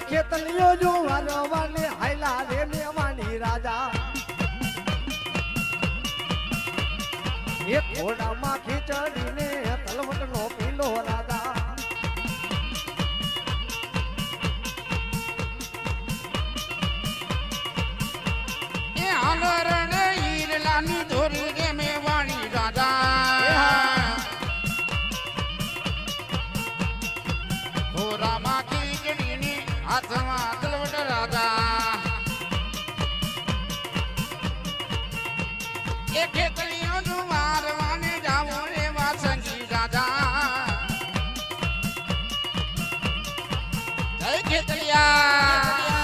ખેતલીઓ જો વારવાને હાયલા રે મેવાની રાજા. એક ઘોડામાં ખીચડીને તલવટનો પીલો રાજા એ ખેતરીઓ જુવારવાને જાવો રે વાસંગી રાજા જય ખેતરિયા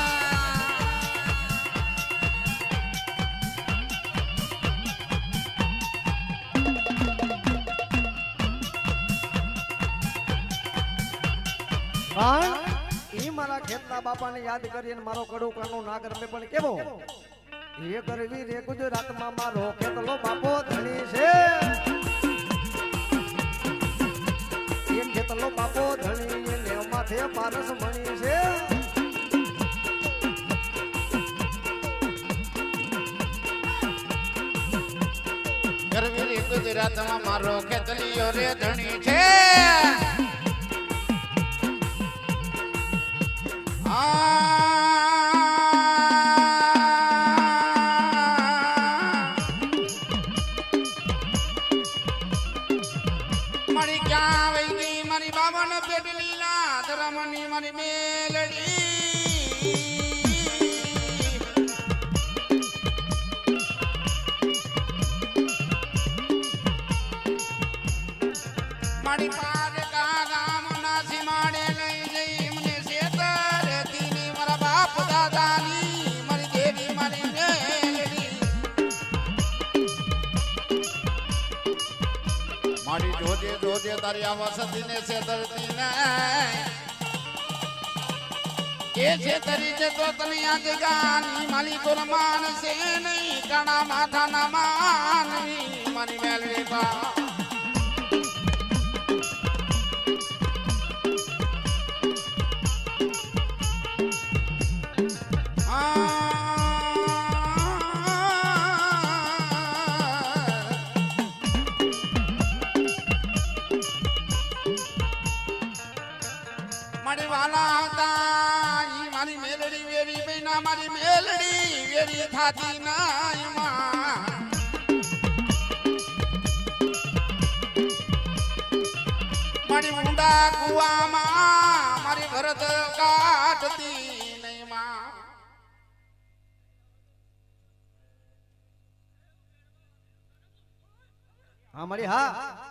પણ મારા ખેતના બાપાને યાદ કરીને મારો કડો કાનો નાગર મે પણ કેવો? એ કરવી રે ગુજરાતમાં મારો ખેતલો બાપો ધણી છે. એ ખેતલો બાપો ધણી એને માથે પારસ મણી છે. ગરવી ગુજરાતમાં મારો ખેતલીઓ રે ધણી છે. મારી ક્યાં વહી ગઈ મારી બાબાને પેટ લીલા ધરમની મારી મેલડી. જોજે દરિયામાં તારી છે ને એ છેતરી છે તો તને યાદ ગાની માલી તો માન છે નહીં, કાણા માથાના માનવી મારી મેલડી બા મેલડી વેરી બહેના મારી મેલડી વેરી થાતી નાયમાં. મારી મુંડા કુવામાં મારી ભરત કાઢતી હા મારી હા.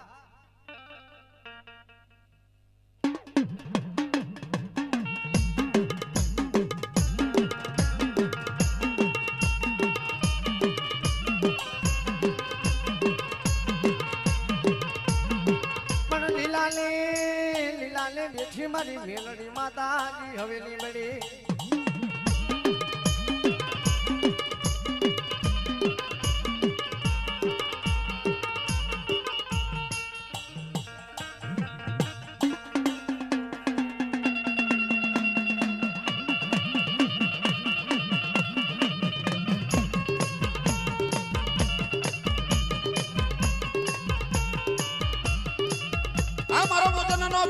મારી મેલડી માતાની હવેલી મળી.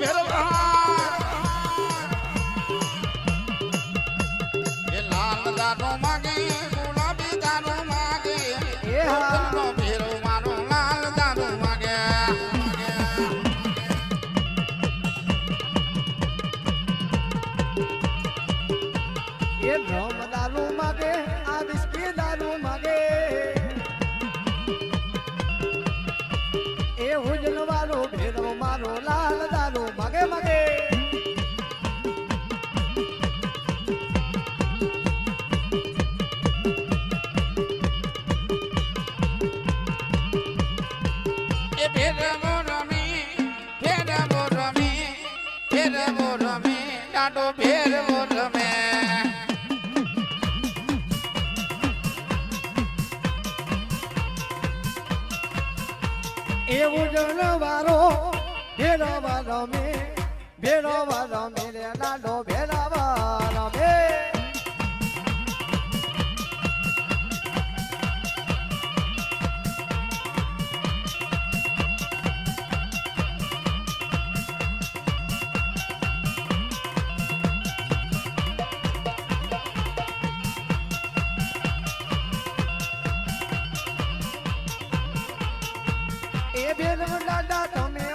ભેરવ એ બ્રહ્મ એ હુજન વાળો ભેરવ રમે ભેરવ રમે રે લાડો ભેરવ રમે. la la, don't